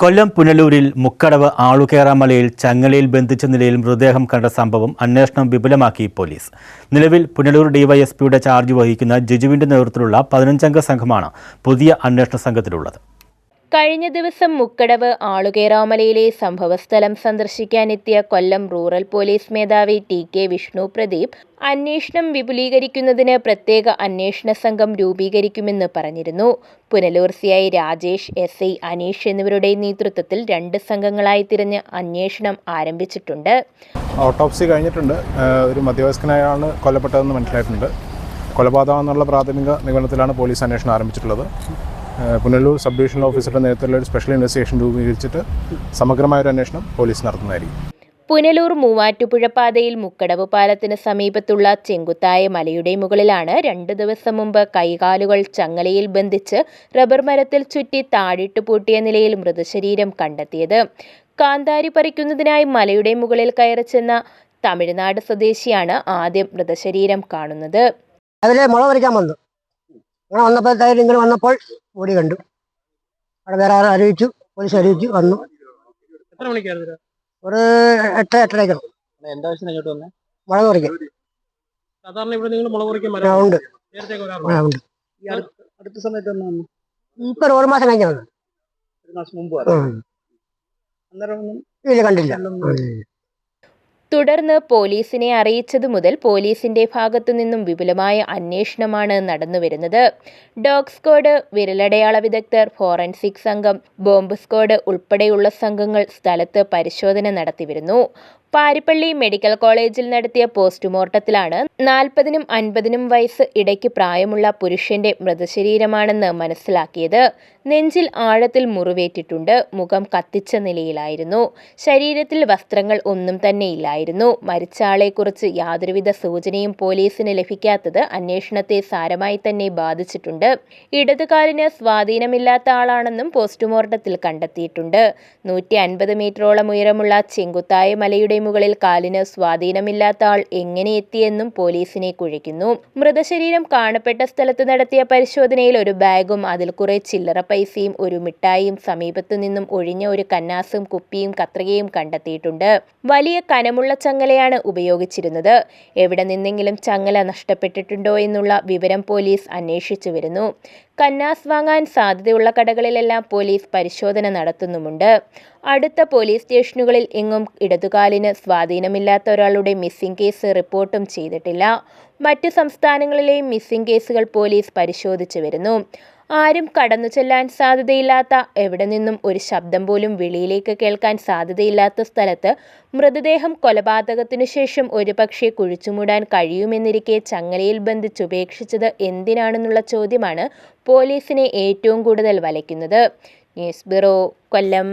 കൊല്ലം പുനലൂരിൽ മുക്കടവ് ആളുകേറാമലയിൽ ചങ്ങലയിൽ ബന്ധിച്ച നിലയിൽ മൃതദേഹം കണ്ട സംഭവം അന്വേഷണം വിപുലമാക്കി പോലീസ്. നിലവിൽ പുനലൂർ ഡിവൈഎസ്പിയുടെ ചാർജ് വഹിക്കുന്ന ജിജുവിന്റെ നേതൃത്വത്തിലുള്ള പതിനഞ്ചംഗ സംഘമാണ് പുതിയ അന്വേഷണ സംഘത്തിലുള്ളത്. കഴിഞ്ഞ ദിവസം മുക്കടവ് ആളുകേറാമലയിലെ സംഭവസ്ഥലം സന്ദർശിക്കാനെത്തിയ കൊല്ലം റൂറൽ പോലീസ് മേധാവി ടി കെ വിഷ്ണു പ്രദീപ് അന്വേഷണം വിപുലീകരിക്കുന്നതിന് പ്രത്യേക അന്വേഷണ സംഘം രൂപീകരിക്കുമെന്ന് പറഞ്ഞിരുന്നു. Punalur C I Rajesh S I Aneesh എന്നിവരുടെ നേതൃത്വത്തിൽ രണ്ട് സംഘങ്ങളായി തിരഞ്ഞ് അന്വേഷണം ആരംഭിച്ചിട്ടുണ്ട്. ഓട്ടോപ്സി കഴിഞ്ഞിട്ടുണ്ട്. ഒരു മധ്യവയസ്കനായാണ് കൊല്ലപ്പെട്ടതെന്ന് മനസ്സിലായിട്ടുണ്ട്. കൊലപാതകം എന്നുള്ള പ്രാഥമിക നിഗമനത്തിലാണ് പോലീസ് അന്വേഷണം ആരംഭിച്ചിട്ടുള്ളത്. പുനലൂർ സബ് ഡിവിഷണൽ ഓഫീസറുടെ നേതൃത്വത്തിൽ ഒരു സ്പെഷ്യൽ ഇൻവെസ്റ്റിഗേഷൻ രൂപീകരിച്ചിട്ട് സമഗ്രമായ ഒരു അന്വേഷണം പോലീസ് നടത്തുന്നതായിരിക്കും. പുനലൂർ മൂവാറ്റുപുഴ പാതയിൽ മുക്കടവ് പാലത്തിന് സമീപത്തുള്ള ചെങ്കുത്തായ മലയുടെ മുകളിലാണ് രണ്ട് ദിവസം മുമ്പ് കൈകാലുകൾ ചങ്ങലയിൽ ബന്ധിച്ച് റബ്ബർ മരത്തിൽ ചുറ്റി താഴിട്ട് പൂട്ടിയ നിലയിൽ മൃതശരീരം കണ്ടെത്തിയത്. കാന്താരി പറിക്കുന്നതിനായി മലയുടെ മുകളിൽ കയറി ചെന്ന തമിഴ്നാട് സ്വദേശിയാണ് ആദ്യം മൃതശരീരം കാണുന്നത്. അതിലെ മുള പറിക്കാൻ വന്നു. അങ്ങനെ വന്നപ്പോഴത്തേക്കും ഇങ്ങനെ വന്നപ്പോൾ ഓടി കണ്ടു. അവിടെ വേറെ ആരും അറിയിച്ചു. പോലീസ് അറിയിച്ചു വന്നു. എത്ര മണിക്കായിരുന്നു? ഒരു എട്ട് എട്ടരയ്ക്ക് ഇങ്ങോട്ട് വന്നേ? മുളക് പറിക്കും സാധാരണ ഇവിടെ നിങ്ങൾ മുളക് പറിക്കാൻ ആ, വരാറുണ്ടോ? ഉണ്ട് നേരത്തെ ആ, ഉണ്ട്. അടുത്ത- അടുത്ത സമയത്ത് ഒന്ന് വന്നു? ഇപ്പൊ ഒരു മാസം കഴിഞ്ഞ വന്നു. ഒരു മാസം മുമ്പ് വന്നു? ഉം. അന്നേരം ഒന്നും ഇല്ല കണ്ടില്ല. ഉം. തുടർന്ന് പോലീസിനെ അറിയിച്ചതു മുതൽ പോലീസിന്റെ ഭാഗത്തുനിന്നും വിപുലമായ അന്വേഷണമാണ് നടന്നുവരുന്നത്. ഡോഗ് സ്ക്വാഡ് വിരലടയാള വിദഗ്ധർ ഫോറൻസിക് സംഘം ബോംബ് സ്ക്വാഡ് ഉൾപ്പെടെയുള്ള സംഘങ്ങൾ സ്ഥലത്ത് പരിശോധന നടത്തിവരുന്നു. പാരിപ്പള്ളി മെഡിക്കൽ കോളേജിൽ നടത്തിയ പോസ്റ്റ്മോർട്ടത്തിലാണ് നാൽപ്പതിനും അൻപതിനും വയസ്സ് ഇടയ്ക്ക് പ്രായമുള്ള പുരുഷന്റെ മൃതശരീരമാണെന്ന് മനസ്സിലാക്കിയത്. നെഞ്ചിൽ ആഴത്തിൽ മുറിവേറ്റിട്ടുണ്ട്. മുഖം കത്തിച്ച നിലയിലായിരുന്നു. ശരീരത്തിൽ വസ്ത്രങ്ങൾ ഒന്നും തന്നെ ഇല്ലായിരുന്നു. മരിച്ച ആളെക്കുറിച്ച് യാതൊരുവിധ സൂചനയും പോലീസിന് ലഭിക്കാത്തത് അന്വേഷണത്തെ സാരമായി തന്നെ ബാധിച്ചിട്ടുണ്ട്. ഇടതുകാലിന് സ്വാധീനമില്ലാത്ത ആളാണെന്നും പോസ്റ്റ്മോർട്ടത്തിൽ കണ്ടെത്തിയിട്ടുണ്ട്. നൂറ്റി അൻപത് മീറ്ററോളം ഉയരമുള്ള ചെങ്കുത്തായ മലയുടെ മുകളിൽ കാലിന് സ്വാധീനമില്ലാത്ത ആൾ എങ്ങനെ എത്തിയെന്നും പോലീസിനെ കുഴിക്കുന്നു മൃതശരീരം കാണപ്പെട്ട സ്ഥലത്ത് നടത്തിയ പരിശോധനയിൽ ഒരു ബാഗും അതിൽ കുറെ ചില്ലറ പൈസയും ഒരു മിഠായിയും സമീപത്തു നിന്നും ഒഴിഞ്ഞ ഒരു കന്നാസും കുപ്പിയും കത്രികയും കണ്ടെത്തിയിട്ടുണ്ട്. വലിയ കനമുള്ള ചങ്ങലയാണ് ഉപയോഗിച്ചിരുന്നത്. എവിടെ നിന്നെങ്കിലും ചങ്ങല നഷ്ടപ്പെട്ടിട്ടുണ്ടോ എന്നുള്ള വിവരം പോലീസ് അന്വേഷിച്ചു വരുന്നു. കന്നാസ് വാങ്ങാൻ സാധ്യതയുള്ള കടകളിലെല്ലാം പോലീസ് പരിശോധന നടത്തുന്നുമുണ്ട്. അടുത്ത പോലീസ് സ്റ്റേഷനുകളിൽ എങ്ങും ഇടതുകാലിന് സ്വാധീനമില്ലാത്ത ഒരാളുടെ മിസ്സിംഗ് കേസ് റിപ്പോർട്ടും ചെയ്തിട്ടില്ല. മറ്റു സംസ്ഥാനങ്ങളിലെയും മിസ്സിംഗ് കേസുകൾ പോലീസ് പരിശോധിച്ചു വരുന്നു. ആരും കടന്നു ചെല്ലാൻ സാധ്യതയില്ലാത്ത എവിടെ നിന്നും ഒരു ശബ്ദം പോലും വെളിയിലേക്ക് കേൾക്കാൻ സാധ്യതയില്ലാത്ത സ്ഥലത്ത് മൃതദേഹം കൊലപാതകത്തിനു ശേഷം ഒരുപക്ഷെ കുഴിച്ചുമൂടാൻ കഴിയുമെന്നിരിക്കെ ചങ്ങലയിൽ ബന്ധിച്ചുപേക്ഷിച്ചത് എന്തിനാണെന്നുള്ള ചോദ്യമാണ് പോലീസിനെ ഏറ്റവും കൂടുതൽ വലയ്ക്കുന്നത്. ന്യൂസ് ബ്യൂറോ കൊല്ലം.